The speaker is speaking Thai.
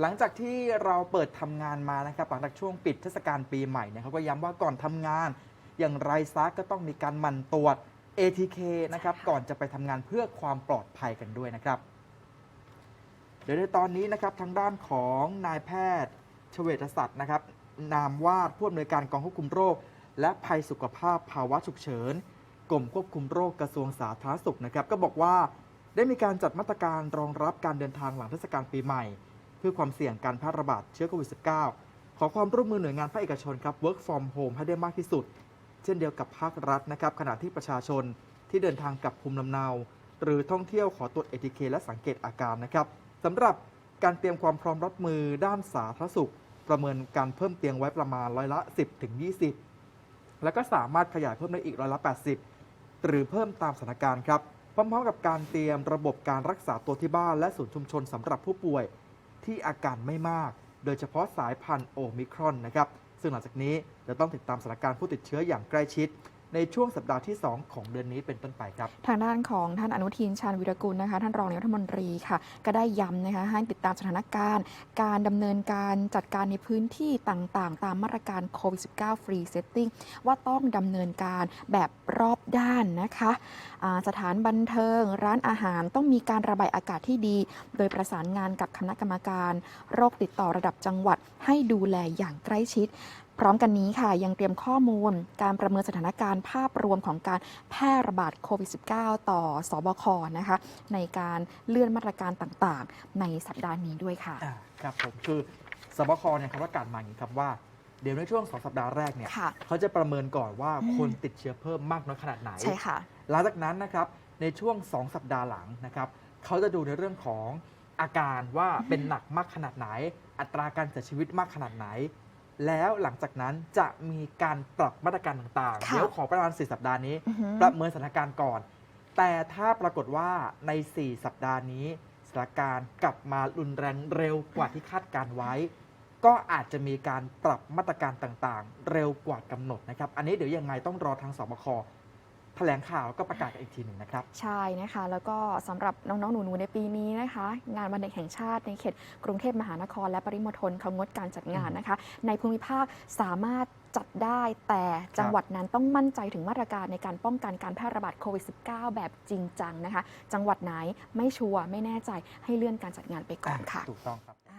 หลังจากที่เราเปิดทำงานมานะครับหลังจากช่วงปิดเทศกาลปีใหม่เนี่ยเขาก็ย้ำว่าก่อนทำงาน อย่างไรซะก็ต้องมีการหมั่นตรวจ ATK นะครับก่อนจะไปทำงานเพื่อความปลอดภัยกันด้วยนะครับเดี๋ยวในตอนนี้นะครับทางด้านของนายแพทย์ชเวตศักดิ์นะครับ นามวาดผู้อำนวยการกองควบคุมโรค และภัยสุขภาพภาวะฉุกเฉินกรมควบคุมโรคกระทรวงสาธารณสุขนะครับ ก็บอกว่าได้มีการจัดมาตรการรองรับการเดินทางหลังเทศกาลปีใหม่ เพื่อความเสี่ยงการแพร่ระบาดเชื้อโควิด -19 ขอความร่วมมือหน่วยงานภาคเอกชนครับ work from home ให้ได้มากที่สุด เช่นเดียวกับภาครัฐนะครับขณะที่ประชาชนที่เดินทางกลับภูมิลำเนา หรือท่องเที่ยวขอตรวจ ATK และสังเกตอาการนะครับสำหรับการเตรียมความพร้อมรับมือด้านสาธารณสุข ประเมินการเพิ่มเตียงไว้ประมาณร้อยละ 10ถึง20แล้วก็สามารถขยายเพิ่มได้อีกร้อยละ 80 หรือเพิ่มตามสถานการณ์ครับพร้อมๆกับการเตรียมระบบการรักษาตัวที่บ้านและศูนย์ชุมชนสำหรับผู้ป่วย ที่อาการไม่มาก โดยเฉพาะสายพันธุ์โอมิครอนนะครับ ซึ่งหลังจากนี้จะต้องติดตามสถานการณ์ผู้ติดเชื้ออย่างใกล้ชิด ในช่วงสัปดาห์ที่ 2 ของเดือนนี้เป็นต้นไปครับ ทางด้านของท่านอนุทินชาญวิรกุลนะคะ ท่านรองนายกรัฐมนตรีค่ะ ก็ได้ย้ำนะคะให้ติดตามสถานการณ์ การดำเนินการจัดการในพื้นที่ต่างๆ ตามมาตรการโควิด -19 ฟรีเซตติ้งว่าต้องดำเนินการแบบรอบด้านนะคะสถานบันเทิง ร้านอาหารต้องมีการระบายอากาศที่ดี โดยประสานงานกับคณะกรรมการ โรคติดต่อระดับจังหวัดให้ดูแลอย่างใกล้ชิด พร้อมกันนี้ค่ะยังเตรียมข้อมูลการประเมินสถานการณ์ภาพรวมของการแพร่ระบาดโควิด -19 ต่อสบคนะคะในการเลื่อนมาตรการต่างๆ ในสัปดาห์นี้ด้วยค่ะอ่าครับผมคือสบคเนี่ยเขาประกาศมาอย่างนี้ครับว่า เดี๋ยวในช่วงสองสัปดาห์แรกเนี่ยค่ะ เขาจะประเมินก่อนว่าอืม คนติดเชื้อเพิ่มมากน้อยขนาดไหน ใช่ค่ะ หลังจากนั้นนะครับในช่วง 2 สัปดาห์หลังนะครับเขาจะดูในเรื่องของอาการว่าเป็นหนักมากขนาดไหน อัตราการเสียชีวิตมากขนาดไหน แล้วหลังจากนั้นจะมีการปรับมาตรการต่างๆ ค่ะเดี๋ยวขอประมาณ 4 สัปดาห์นี้ อือหือ ประเมินสถานการณ์ก่อน แต่ถ้าปรากฏว่าใน 4 สัปดาห์นี้สถานการณ์กลับมารุนแรงเร็วกว่าที่คาดการไว้ ก็อาจจะมีการปรับมาตรการต่างๆ เร็วกว่ากำหนดนะครับ อันนี้เดี๋ยวยังไงต้องรอทางสบค แถลงข่าวก็ประกาศกันอีกทีหนึ่งนะครับ ใช่นะคะ แล้วก็สำหรับน้องๆ หนูๆ ในปีนี้นะคะ งานวันเด็กแห่งชาติในเขตกรุงเทพมหานคร และปริมณฑลเขางดการจัดงานนะคะ ในภูมิภาคสามารถจัดได้แต่จังหวัดนั้นต้องมั่นใจถึงมาตรการในการป้องกันการแพร่ระบาดโควิด -19 แบบจริงจังนะคะ จังหวัดไหนไม่ชัวร์ไม่แน่ใจให้เลื่อนการจัดงานไปก่อนค่ะ ถูกต้องครับ